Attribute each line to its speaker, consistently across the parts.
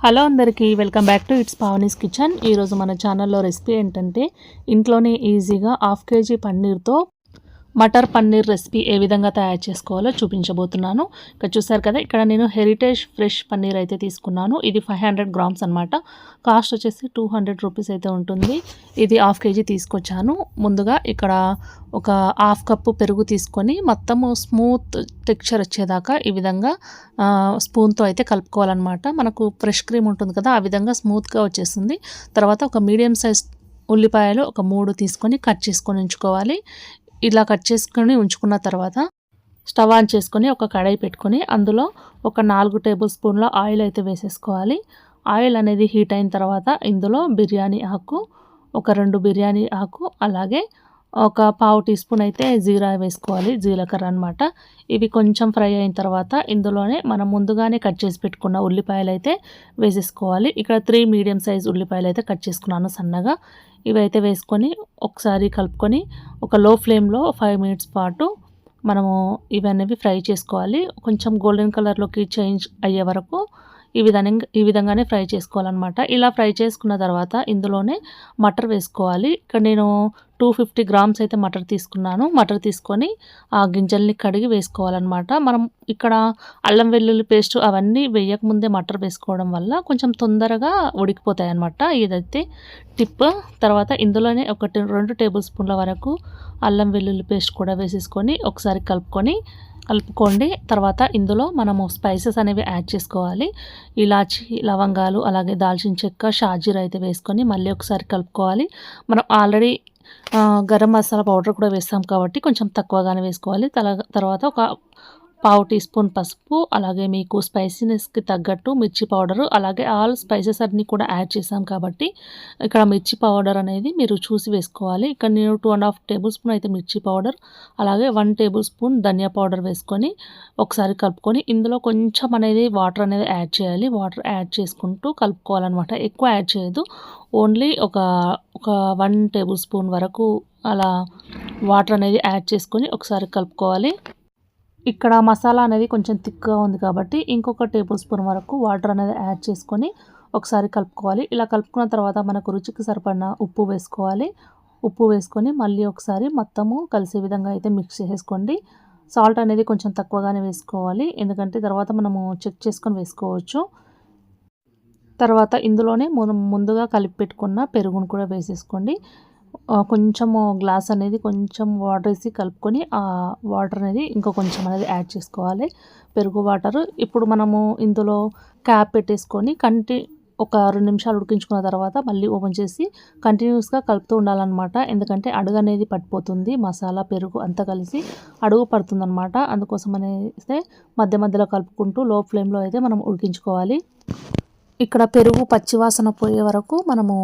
Speaker 1: Hello అందరికీ welcome back to it's Pavani's kitchen. ఈరోజు మన ఛానల్లో రెసిపీ ఏంటంటే ఇంట్లోనే ఈజీగా half KG పన్నీర్తో matar paneer recipe ఏ విధంగా తయారు చేసుకోవాలో చూపించబోతున్నాను. ఇక్కడ చూసారు కదా ఇక్కడ నేను హెరిటేజ్ ఫ్రెష్ పన్నీర్ అయితే తీసుకున్నాను. ఇది ఫైవ్ హండ్రెడ్ గ్రామ్స్ అనమాట కాస్ట్ వచ్చేసి టూ హండ్రెడ్ రూపీస్ అయితే ఉంటుంది. ఇది హాఫ్ కేజీ తీసుకొచ్చాను. ముందుగా ఇక్కడ ఒక హాఫ్ కప్పు పెరుగు తీసుకొని మొత్తము స్మూత్ టెక్చర్ వచ్చేదాకా ఈ విధంగా స్పూన్తో అయితే కలుపుకోవాలన్నమాట. మనకు ఫ్రెష్ క్రీమ్ ఉంటుంది కదా ఆ విధంగా స్మూత్గా వచ్చేస్తుంది. తర్వాత ఒక మీడియం సైజ్ ఉల్లిపాయలు ఒక మూడు తీసుకొని కట్ చేసుకొని ఉంచుకోవాలి. ఇలా కట్ చేసుకొని ఉంచుకున్న తర్వాత స్టవ్ ఆన్ చేసుకొని ఒక కడాయి పెట్టుకొని అందులో ఒక నాలుగు టేబుల్ స్పూన్ల ఆయిల్ అయితే వేసేసుకోవాలి. ఆయిల్ అనేది హీట్ అయిన తర్వాత ఇందులో బిర్యానీ ఆకు ఒక రెండు బిర్యానీ ఆకు అలాగే ఒక పావు టీ స్పూన్ అయితే జీరా వేసుకోవాలి జీలకర్ర అనమాట ఇవి కొంచెం ఫ్రై అయిన తర్వాత ఇందులోనే మనం ముందుగానే కట్ చేసి పెట్టుకున్న ఉల్లిపాయలు అయితే వేసేసుకోవాలి. ఇక్కడ త్రీ మీడియం సైజ్ ఉల్లిపాయలు అయితే కట్ చేసుకున్నాను సన్నగా. ఇవైతే వేసుకొని ఒకసారి కలుపుకొని ఒక లో ఫ్లేమ్లో ఫైవ్ మినిట్స్ పాటు మనము ఇవన్నీ ఫ్రై చేసుకోవాలి. కొంచెం గోల్డెన్ కలర్లోకి చేంజ్ అయ్యే వరకు ఈ విధంగా ఈ విధంగానే ఫ్రై చేసుకోవాలన్నమాట. ఇలా ఫ్రై చేసుకున్న తర్వాత ఇందులోనే మటర్ వేసుకోవాలి. ఇక్కడ నేను టూ ఫిఫ్టీ గ్రామ్స్ అయితే మటర్ తీసుకున్నాను. మటర్ తీసుకొని ఆ గింజల్ని కడిగి వేసుకోవాలన్నమాట. మనం ఇక్కడ అల్లం వెల్లుల్లి పేస్ట్ అవన్నీ వేయకముందే మటర్ వేసుకోవడం వల్ల కొంచెం తొందరగా ఉడికిపోతాయి అన్నమాట ఇదైతే టిప్. తర్వాత ఇందులోనే ఒకటి రెండు టేబుల్ స్పూన్ల వరకు అల్లం వెల్లుల్లి పేస్ట్ కూడా వేసేసుకొని ఒకసారి కలుపుకొని కలుపుకోండి. తర్వాత ఇందులో మనము స్పైసెస్ అనేవి యాడ్ చేసుకోవాలి. ఇలాచి లవంగాలు అలాగే దాల్చిన చెక్క షాజీరా అయితే వేసుకొని మళ్ళీ ఒకసారి కలుపుకోవాలి. మనం ఆల్రెడీ గరం మసాలా పౌడర్ కూడా వేస్తాం కాబట్టి కొంచెం తక్కువగానే వేసుకోవాలి. తర్వాత ఒక పావు టీ స్పూన్ పసుపు అలాగే మీకు స్పైసీనెస్కి తగ్గట్టు మిర్చి పౌడరు అలాగే ఆల్ స్పైసెస్ అన్నీ కూడా యాడ్ చేసాం కాబట్టి ఇక్కడ మిర్చి పౌడర్ అనేది మీరు చూసి వేసుకోవాలి. ఇక్కడ నేను two and half tablespoon అయితే మిర్చి పౌడర్ అలాగే వన్ టేబుల్ స్పూన్ ధనియా పౌడర్ వేసుకొని ఒకసారి కలుపుకొని ఇందులో కొంచెం అనేది వాటర్ అనేది యాడ్ చేయాలి. వాటర్ యాడ్ చేసుకుంటూ కలుపుకోవాలన్నమాట. ఎక్కువ యాడ్ చేయదు ఓన్లీ ఒక ఒక వన్ టేబుల్ స్పూన్ వరకు అలా వాటర్ అనేది యాడ్ చేసుకొని ఒకసారి కలుపుకోవాలి. ఇక్కడ మసాలా అనేది కొంచెం థిక్గా ఉంది కాబట్టి ఇంకొక టేబుల్ స్పూన్ వరకు వాటర్ అనేది యాడ్ చేసుకొని ఒకసారి కలుపుకోవాలి. ఇలా కలుపుకున్న తర్వాత మనకు రుచికి సరిపడిన ఉప్పు వేసుకోవాలి. ఉప్పు వేసుకొని మళ్ళీ ఒకసారి మొత్తము కలిసే విధంగా అయితే మిక్స్ చేసుకోండి. సాల్ట్ అనేది కొంచెం తక్కువగానే వేసుకోవాలి. ఎందుకంటే తర్వాత మనము చెక్ చేసుకొని వేసుకోవచ్చు. తర్వాత ఇందులోనే మనం ముందుగా కలిపి పెట్టుకున్న పెరుగును కూడా వేసేసుకోండి. కొంచెము గ్లాస్ అనేది కొంచెం వాటర్ వేసి కలుపుకొని ఆ వాటర్ అనేది ఇంకా కొంచెం అనేది యాడ్ చేసుకోవాలి. పెరుగు వాటర్. ఇప్పుడు మనము ఇందులో క్యాప్ పెట్టేసుకొని కంటి ఒక రెండు నిమిషాలు ఉడికించుకున్న తర్వాత మళ్ళీ ఓపెన్ చేసి కంటిన్యూస్గా కలుపుతూ ఉండాలన్నమాట. ఎందుకంటే అడుగు అనేది పట్టిపోతుంది మసాలా పెరుగు అంతా కలిసి అడుగు పడుతుందన్నమాట. అందుకోసం అనేది మధ్య మధ్యలో కలుపుకుంటూ లో ఫ్లేమ్లో అయితే మనం ఉడికించుకోవాలి. ఇక్కడ పెరుగు పచ్చివాసన పోయే వరకు మనము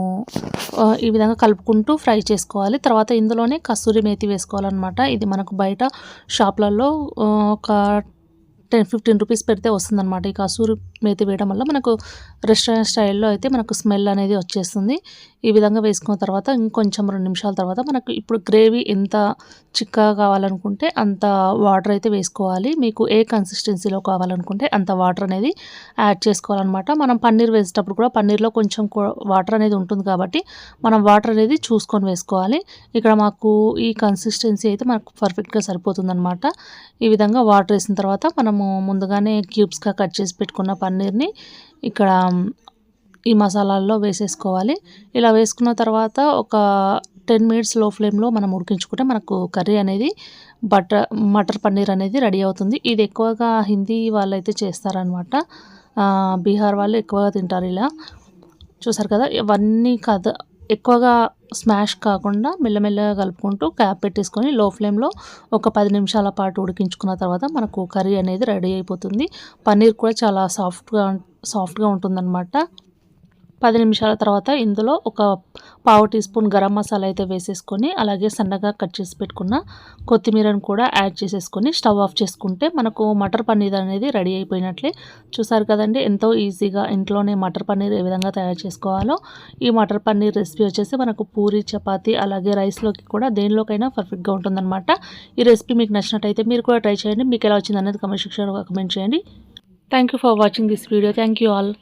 Speaker 1: ఈ విధంగా కలుపుకుంటూ ఫ్రై చేసుకోవాలి. తర్వాత ఇందులోనే కస్తూరి మేతి వేసుకోవాలన్నమాట. ఇది మనకు బయట షాప్లలో ఒక టెన్ ఫిఫ్టీన్ రూపీస్ పెడితే వస్తుందన్నమాట. ఈ కసూరి మేతి వేయడం వల్ల మనకు రెస్టారెంట్ స్టైల్లో అయితే మనకు స్మెల్ అనేది వచ్చేస్తుంది. ఈ విధంగా వేసుకున్న తర్వాత ఇంకొంచెం రెండు నిమిషాల తర్వాత మనకు ఇప్పుడు గ్రేవీ ఎంత చిక్కగా కావాలనుకుంటే అంత వాటర్ అయితే వేసుకోవాలి. మీకు ఏ కన్సిస్టెన్సీలో కావాలనుకుంటే అంత వాటర్ అనేది యాడ్ చేసుకోవాలన్నమాట. మనం పన్నీర్ వేసేటప్పుడు కూడా పన్నీర్లో కొంచెం వాటర్ అనేది ఉంటుంది కాబట్టి మనం వాటర్ అనేది చూసుకొని వేసుకోవాలి. ఇక్కడ మాకు ఈ కన్సిస్టెన్సీ అయితే మనకు పర్ఫెక్ట్గా సరిపోతుందన్నమాట. ఈ విధంగా వాటర్ వేసిన తర్వాత మనం మనము ముందుగానే క్యూబ్స్గా కట్ చేసి పెట్టుకున్న పన్నీర్ని ఇక్కడ ఈ మసాలాల్లో వేసేసుకోవాలి. ఇలా వేసుకున్న తర్వాత ఒక టెన్ మినిట్స్లో ఫ్లేమ్లో మనం ఉడికించుకుంటే మనకు కర్రీ అనేది బటర్ మటర్ పన్నీర్ అనేది రెడీ అవుతుంది. ఇది ఎక్కువగా హిందీ వాళ్ళు అయితే చేస్తారనమాట బీహార్ వాళ్ళు ఎక్కువగా తింటారు ఇలా. చూసారు కదా ఇవన్నీ కథ ఎక్కువగా స్మాష్ కాకుండా మెల్లమెల్లగా కలుపుకుంటూ క్యాప్ పెట్టేసుకొని లో ఫ్లేమ్లో ఒక పది నిమిషాల పాటు ఉడికించుకున్న తర్వాత మనకు కర్రీ అనేది రెడీ అయిపోతుంది. పన్నీర్ కూడా చాలా సాఫ్ట్గా సాఫ్ట్గా ఉంటుందన్నమాట. పది నిమిషాల తర్వాత ఇందులో ఒక పావు టీ స్పూన్ గరం మసాలా అయితే వేసేసుకొని అలాగే సన్నగా కట్ చేసి పెట్టుకున్న కొత్తిమీరను కూడా యాడ్ చేసేసుకొని స్టవ్ ఆఫ్ చేసుకుంటే మనకు మటర్ పన్నీర్ అనేది రెడీ అయిపోయినట్లే. చూసారు కదండి ఎంతో ఈజీగా ఇంట్లోనే మటర్ పన్నీర్ ఏ విధంగా తయారు చేసుకోవాలో. ఈ మటర్ పన్నీర్ రెసిపీ వచ్చేసి మనకు పూరి చపాతి అలాగే రైస్లోకి కూడా దేనిలోకైనా పర్ఫెక్ట్గా ఉంటుందన్నమాట. ఈ రెసిపీ మీకు నచ్చినట్టయితే మీరు కూడా ట్రై చేయండి. మీకు ఎలా వచ్చింది అనేది కమెంట్ సెక్షన్లో కమెంట్ చేయండి. Thank for watching this video thank all